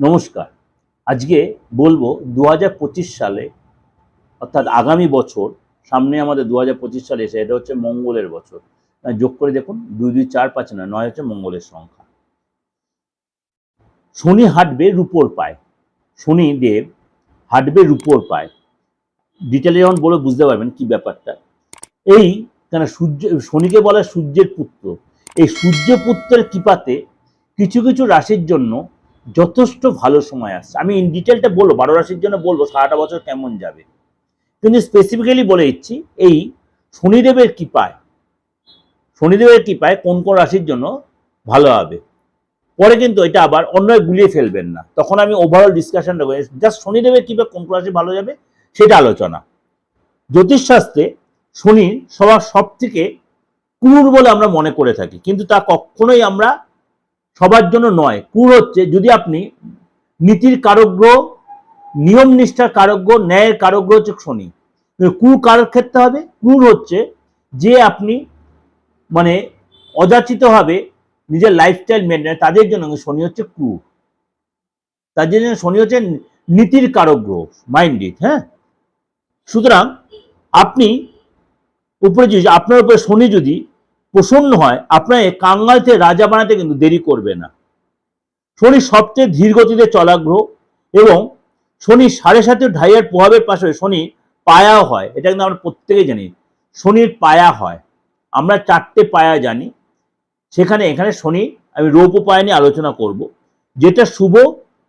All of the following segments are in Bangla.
নমস্কার। আজকে বলব দু হাজার পঁচিশ সালে, অর্থাৎ আগামী বছর, সামনে আমাদের দু হাজার পঁচিশ সালে এসে, এটা হচ্ছে মঙ্গলের বছর। যোগ করে দেখুন, দুই দুই, চার, পাঁচ না নয় হচ্ছে মঙ্গলের সংখ্যা। শনি হাঁটবে রূপোর পায়। শনি দেব হাঁটবে রূপোর পায়। ডিটেলে যখন বলে বুঝতে পারবেন কি ব্যাপারটা। এই কেন সূর্য, শনিকে বলা সূর্যের পুত্র। এই সূর্যপুত্রের কৃপাতে কিছু কিছু রাশির জন্য যথেষ্ট ভালো সময় আসছে। আমি ইন ডিটেলটা বলব, বারো রাশির জন্য বলব, সারাটা বছর কেমন যাবে। কিন্তু স্পেসিফিক্যালি বলে দিচ্ছি, এই শনিদেবের কৃপায় শনিদেবের কৃপায় কোন কোন রাশির জন্য ভালো হবে। পরে কিন্তু এটা আবার অন্য গুলিয়ে ফেলবেন না। তখন আমি ওভারঅল ডিসকাশনটা করি জাস্ট শনিদেবের কৃপায় কোন কোন রাশি ভালো যাবে, সেটা আলোচনা। জ্যোতিষশাস্ত্রে শনির সবার সব থেকে বলে আমরা মনে করে থাকি, কিন্তু তা কখনোই আমরা সবার জন্য নয় ক্রূর হচ্ছে যদি আপনি নীতির কারগ্রহ, নিয়ম নিষ্ঠার কারগ্রহ, ন্যায়ের কারগ্রহ হচ্ছে শনি। কিন্তু ক্রূর ক্ষেত্রে হবে? ক্রূর হচ্ছে যে আপনি মানে অযাচিতভাবে নিজের লাইফস্টাইল মেনটেন তাদের জন্য শনি হচ্ছে ক্রূর তার জন্য শনি হচ্ছে নীতির কারগ্রহ মাইন্ড ইট হ্যাঁ? সুতরাং আপনি উপরে যদি, আপনার উপরে শনি যদি প্রসন্ন হয় আপনার কাঙ্গাল থেকে রাজা বানাতে কিন্তু দেরি করবে না। শনি সবচেয়ে ধীর গতিতে চলা গ্রহ এবং শনি সাড়ে সাথে ঢাইয়ের প্রভাবের পাশে শনি পায়াও হয়, এটা কিন্তু আমরা প্রত্যেকেই জানি, শনির পায়া হয়। আমরা চারটে পায়া জানি, সেখানে এখানে শনি, আমি রৌপ পায়া নিয়ে আলোচনা করব, যেটা শুভ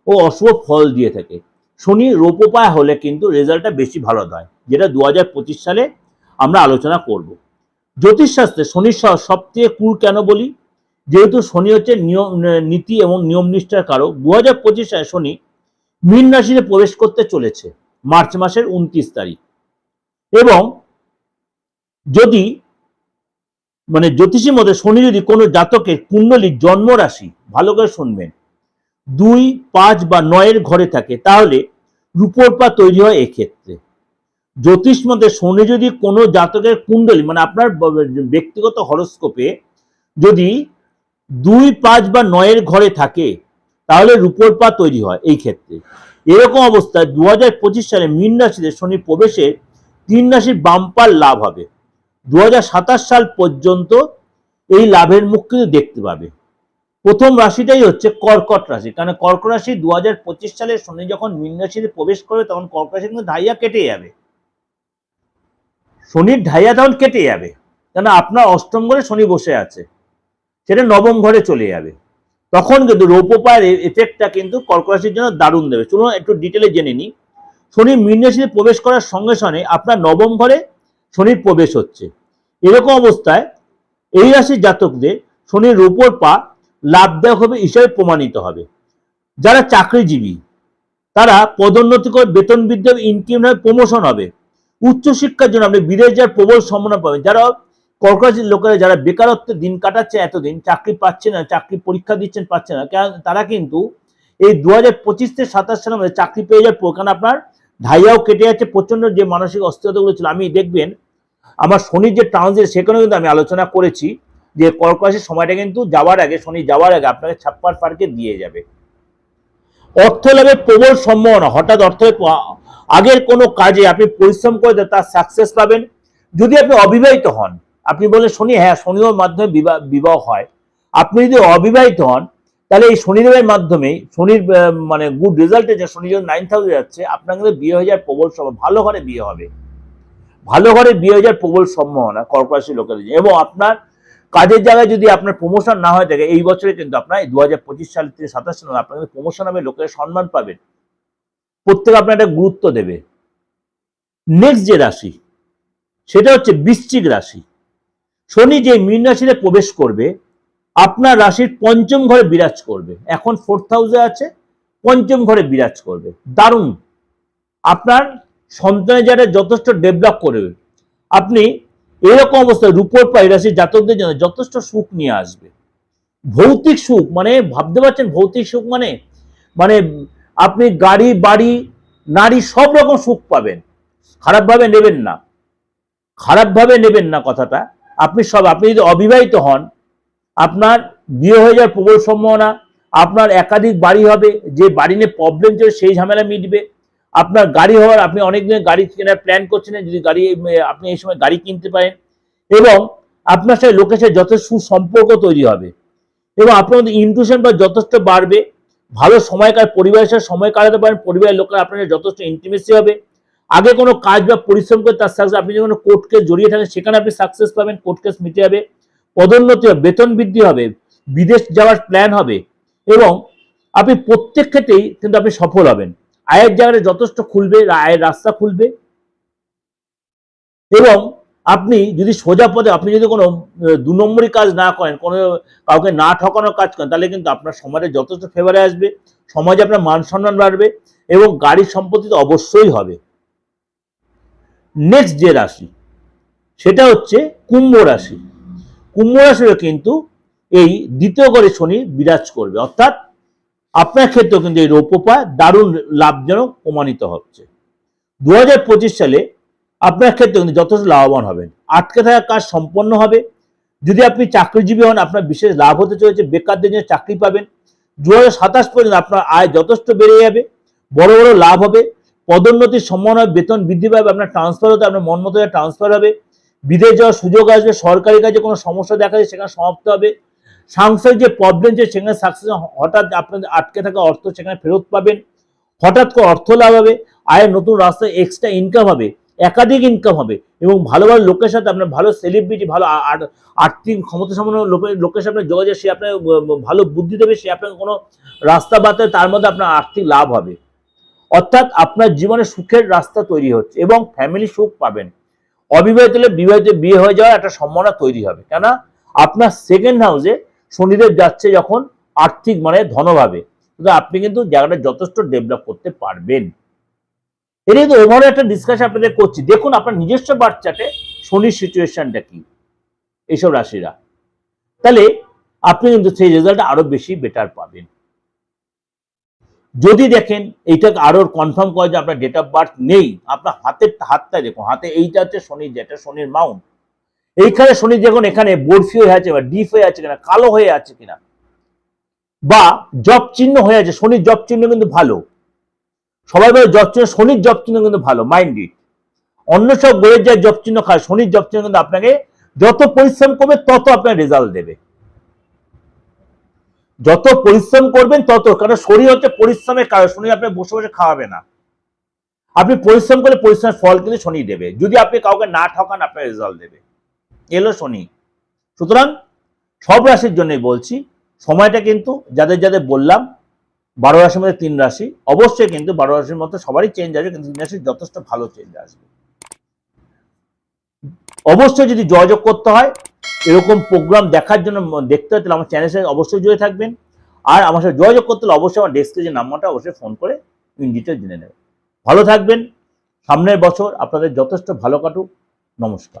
ও অশুভ ফল দিয়ে থাকে। শনি রৌপ পায়া হলে কিন্তু রেজাল্টটা বেশি ভালো হয় যেটা দু হাজার পঁচিশ সালে আমরা আলোচনা করব। জ্যোতিষশাস্ত্রে শনির সব থেকে কুল কেন বলি? যেহেতু শনি হচ্ছে নিয়ম নীতি এবং নিয়ম নিষ্ঠার কারক। দু হাজার পঁচিশ সালে শনি মীন রাশিতে প্রবেশ করতে চলেছে, মার্চ মাসের উনত্রিশ তারিখ। এবং যদি মানে জ্যোতিষী মতে শনি যদি কোনো জাতকের কুণ্ডলীর জন্ম রাশি, ভালো করে শুনবেন, দুই, পাঁচ বা নয়ের ঘরে থাকে, তাহলে রূপর পা তৈরি হয় এক্ষেত্রে। জ্যোতিষ মতে শনি যদি কোনো জাতকের কুণ্ডলী মানে আপনার ব্যক্তিগত হরস্কোপে যদি দুই, পাঁচ বা নয়ের ঘরে থাকে, তাহলে রূপর পা তৈরি হয় এই ক্ষেত্রে। এরকম অবস্থায় দু হাজার পঁচিশ সালে মীন রাশিতে শনি প্রবেশে তিন রাশির বাম্পার লাভ হবে। দু হাজার সাতাশ সাল পর্যন্ত এই লাভের মুখ কিন্তু দেখতে পাবে। প্রথম রাশিটাই হচ্ছে কর্কট রাশি, কারণ কর্কট রাশি দু হাজার পঁচিশ সালে শনি যখন মীন রাশিতে প্রবেশ করবে, তখন কর্কট রাশি কিন্তু ধাইয়া কেটে যাবে। শনির ঢাইয়া তখন কেটে যাবে। কেন আপনার অষ্টম ঘরে শনি বসে আছে। সেটা নবম ঘরে চলে যাবে। তখন কিন্তু রৌপপায়ের এফেক্টটা কিন্তু কর্ক রাশির জন্য দারুণ দেবে। চলুন একটু ডিটেলে জেনে নিই। শনি মীন রাশিতে প্রবেশ করার সঙ্গে সঙ্গে আপনার নবম ঘরে শনির প্রবেশ হচ্ছে। এরকম অবস্থায় এই রাশির জাতকদের শনির রূপর পা লাভদায়ক হবে হিসাবে প্রমাণিত হবে। যারা চাকরিজীবী, তারা পদোন্নতি করে বেতন বৃদ্ধি ইনক্রিমেন্ট হবে প্রমোশন হবে। উচ্চশিক্ষার জন্য আপনি বিদেশ যাওয়ার প্রবল সম্ভাবনা পাবেন। যারা কর্করাজির লোকেরা, যারা বেকারত্বে দিন কাটাচ্ছে এতদিন, চাকরি পাচ্ছে না, চাকরি পরীক্ষা দিচ্ছেন, পাচ্ছে না, কেন তারা কিন্তু এই দু হাজার পঁচিশ থেকে সাতাশ সালের মধ্যে চাকরি পেয়ে যাওয়ার কারণ আপনার ঢাইয়াও কেটে যাচ্ছে প্রচণ্ড যে মানসিক অস্থিরতাগুলো ছিল। আমি দেখবেন, আমার শনির যে ট্রানজিট সেখানেও কিন্তু আমি আলোচনা করেছি যে কর্করাশির সময়টা কিন্তু যাওয়ার আগে, শনি যাওয়ার আগে আপনাকে ছাপ্পার পার্কে দিয়ে যাবে। অর্থ লাভের প্রবল সম্ভাবনা, হঠাৎ অর্থ আগের কোনো কাজে আপনি পরিশ্রম করে তার সাকসেস পাবেন। যদি আপনি অবিবাহিত হন, আপনি বলেন শনি হ্যাঁ শনিদেবের মাধ্যমে বিবাহ বিবাহ হয়। আপনি যদি অবিবাহিত হন, তাহলে এই শনিদেবের মাধ্যমে, শনির মানে গুড রেজাল্টে যে শনি যখন নাইন থাউজেন্ড যাচ্ছে, আপনার কিন্তু বিয়ে হয়ে যাওয়ার প্রবল সম্ভাবনা, ভালো ঘরে বিয়ে হবে। ভালো ঘরে বিয়ে হয়ে যাওয়ার প্রবল সম্ভাবনা কর্পোরেশন লোকেদের জন্য। এবং আপনার কাজের জায়গায় যদি আপনার প্রমোশন না হয়ে থাকে, এই বছরে কিন্তু আপনার দু হাজার পঁচিশ সাল থেকে সাতাশ সাল আপনার কিন্তু প্রমোশন হবে, লোকের সম্মান পাবেন। প্রত্যেকে আপনার একটা গুরুত্ব দেবে। নেক্সট যে রাশি, সেটা হচ্ছে বৃশ্চিক রাশি। শনি যে মীন রাশিতে প্রবেশ করবে, আপনার রাশির পঞ্চম ঘরে বিরাজ করবে। এখন ফোর্থ হাউসে আছে, পঞ্চম ঘরে বিরাজ করবে। দারুণ। আপনার সন্তানের যারা যথেষ্ট ডেভেলপ করবে। আপনি এরকম অবস্থায় রূপর পাই রাশির জাতকদের জন্য যথেষ্ট সুখ নিয়ে আসবে। ভৌতিক সুখ মানে ভাবতে পারছেন ভৌতিক সুখ মানে মানে আপনি গাড়ি, বাড়ি, নারী সব রকম সুখ পাবেন। খারাপভাবে নেবেন না। খারাপভাবে নেবেন না কথাটা। আপনি সব, আপনি যদি অবিবাহিত হন, আপনার বিয়ে হয়ে যাওয়ার প্রবল সম্ভাবনা, আপনার একাধিক বাড়ি হবে, যে বাড়ি নিয়ে প্রবলেম চলে সেই ঝামেলা মিটবে। আপনার গাড়ি হওয়ার, আপনি অনেক দিন গাড়ি কেনার প্ল্যান করছেন, যদি গাড়ি, আপনি এই সময় গাড়ি কিনতে পারেন এবং আপনার সাথে লোকের সাথে যথেষ্ট সুসম্পর্ক তৈরি হবে এবং আপনার মধ্যে ইনটুশন বা যথেষ্ট বাড়বে। ভালো সময় কার পরিবারের সাথে সময় কাটাতে পারেন, পরিবারের লোকের আপনার যথেষ্ট ইন্টিমেসি হবে। আগে কোনো কাজ বা পরিশ্রম করে তার সাকসেস আপনি যখন কোর্ট কেস জড়িয়ে থাকেন, সেখানে আপনি সাকসেস পাবেন কোর্ট কেস মিটে যাবে। পদোন্নতি হবে, বেতন বৃদ্ধি হবে, বিদেশ যাওয়ার প্ল্যান হবে এবং আপনি প্রত্যেক ক্ষেত্রেই কিন্তু আপনি সফল হবেন। আয়ের জায়গাটা যথেষ্ট খুলবে, আয়ের রাস্তা খুলবে এবং আপনি যদি সোজা পদে আপনি যদি কোনো দু নম্বরই কাজ না করেন, কোনো কাউকে না ঠকানোর কাজ করেন, তাহলে কিন্তু আপনার সমাজে যথেষ্ট ফেভারে আসবে, সমাজে আপনার মান সম্মান বাড়বে এবং গাড়ি সম্পত্তি তো অবশ্যই হবে। নেক্সট যে রাশি, সেটা হচ্ছে কুম্ভ রাশি। কুম্ভ রাশিরও কিন্তু এই দ্বিতীয় ঘরে শনি বিরাজ করবে, অর্থাৎ আপনার ক্ষেত্রেও কিন্তু এই রৌপ্যপা দারুণ লাভজনক প্রমাণিত হচ্ছে। দু হাজার পঁচিশ সালে আপনার ক্ষেত্রে কিন্তু যথেষ্ট লাভবান হবেন। আটকে থাকা কাজ সম্পন্ন হবে। যদি আপনি চাকরিজীবী হন আপনার বিশেষ লাভ হতে চলেছে বেকারদের জন্য চাকরি পাবেন। দু সাতাশ পর্যন্ত আপনার আয় যথেষ্ট বেড়ে যাবে বড় বড় লাভ হবে। পদোন্নতির সম্ভাবনা হবে, বেতন বৃদ্ধি পাবে আপনার ট্রান্সফার হতে আপনার মন মতো ট্রান্সফার হবে। বিদেশ যাওয়ার সুযোগ আসবে সরকারি কাজে কোনো সমস্যা দেখা যায় সেখানে সমাপ্ত হবে। সাংসারিক যে প্রবলেম যে সেখানে সাকসেস হঠাৎ আপনাদের আটকে থাকা অর্থ সেখানে ফেরত পাবেন। হঠাৎ করে অর্থ লাভ হবে আয়ের নতুন রাস্তায় এক্সট্রা ইনকাম হবে। একাধিক ইনকাম হবে এবং ভালো ভালো লোকের সাথে আপনার ভালো সেলিব্রিটি ভালো আর্থিক ক্ষমতা সম্পন্ন লোকের সাথে যোগাযোগ, সে আপনার ভালো বুদ্ধি দেবে, সে আপনাকে কোনো রাস্তা বাতায় তার মধ্যে আপনার আর্থিক লাভ হবে। অর্থাৎ আপনার জীবনে সুখের রাস্তা তৈরি হচ্ছে এবং ফ্যামিলি সুখ পাবেন। অবিবাহিত হলে বিবাহিত বিয়ে হয়ে যাওয়ার একটা সম্ভাবনা তৈরি হবে। কেন আপনার সেকেন্ড হাউসে শনিদেব যাচ্ছে যখন আর্থিক মানে ধনভাবে। আপনি কিন্তু জায়গাটা যথেষ্ট ডেভেলপ করতে পারবেন। এটা কিন্তু ওভারঅল একটা ডিসকাশন আপনাদের করছি। দেখুন আপনার নিজস্ব বাচ্চাতে শনির সিচুয়েশনটা কি? এইসব রাশিরা। তাহলে আপনি কিন্তু সেই রেজাল্ট আরও বেশি বেটার পাবেন। যদি দেখেন এইটাকে আরও কনফার্ম করে যে আপনার ডেট অফ বার্থ নেই, আপনার হাতের হাতটা দেখুন, হাতে এইটা হচ্ছে শনি যেটা শনির মাউন্ট এইখানে শনি দেখুন, এখানে বরফি হয়ে আছে, বা ডিপ হয়ে আছে কিনা, কালো হয়ে আছে কিনা। বা জব চিহ্ন হয়ে আছে, শনির জব চিহ্ন কিন্তু ভালো। সবাই বলে জব চিহ্ন, শনির জব চিহ্ন কিন্তু ভালো মাইন্ডেড অন্য সব বইয়ের যা জব চিহ্ন খায়, শনির জব চিহ্ন কিন্তু আপনাকে যত পরিশ্রম করবে, তত আপনার রেজাল্ট দেবে। যত পরিশ্রম করবেন, তত, কারণ শরীর হচ্ছে পরিশ্রমের কারণ, শনি আপনার বসে বসে খাওয়াবে না। আপনি পরিশ্রম করলে পরিশ্রমের ফল কিন্তু শনি দেবে। যদি আপনি কাউকে না ঠকান, আপনার রেজাল্ট দেবে। এলো শনি। সুতরাং সব রাশির জন্যই বলছি, সময়টা কিন্তু যাদের যাদের বললাম বারো রাশির মধ্যে তিন রাশি। অবশ্যই কিন্তু বারো রাশির মধ্যে সবারই চেঞ্জ আসবে, কিন্তু তিন রাশির যথেষ্ট ভালো চেঞ্জ আসবে। অবশ্যই যদি যোগাযোগ করতে হয়, এরকম প্রোগ্রাম দেখার জন্য দেখতে হয় তাহলে আমার চ্যানেল সাথে অবশ্যই জুড়ে থাকবেন। আর আমার সাথে যোগাযোগ করতে হলে অবশ্যই আমার ডেস্কে যে নাম্বারটা, অবশ্যই ফোন করে ইন ডিটেল জেনে নেবেন। ভালো থাকবেন। সামনের বছর আপনাদের যথেষ্ট ভালো কাটুক। নমস্কার।